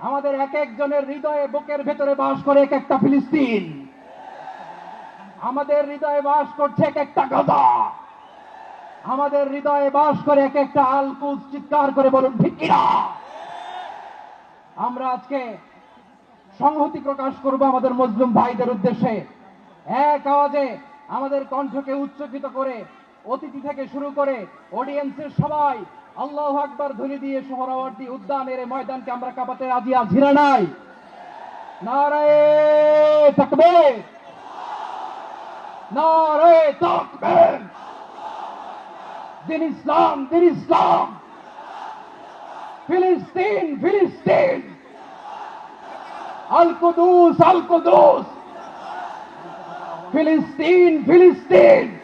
আমাদের এক একজনের হৃদয়ে বুকের ভেতরে বাস করে এক একটা ফিলিস্তিন। আমাদের হৃদয়ে বাস করছে এক একটা গাদা আমাদের হৃদয়ে বাস করে এক একটা আলকুজ চিৎকার করে বলুন ভিকিরা আমরা আজকে সংহতি প্রকাশ করব আমাদের মুসলিম ভাইদের উদ্দেশ্যে। এক আওয়াজে আমাদের কণ্ঠকে উচ্চকিত করে অতিথি থেকে শুরু করে অডিয়েন্সের সবাই আল্লাহ আকবার ধ্বনি দিয়ে সোহরাওয়ার্দী উদ্যানের ময়দানকে আমরা কাঁপাতে রাজি না নাই। দিন ইসলাম দিন ইসলাম। ফিলিস্তিন ফিলিস্তিন। ফিলিস্তিন ফিলিস্তিন।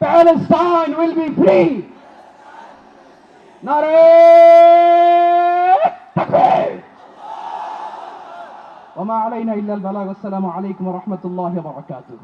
Palestine will be free. Nare Takbir. وما علينا إلا البلاغ والسلام عليكم ورحمة الله وبركاته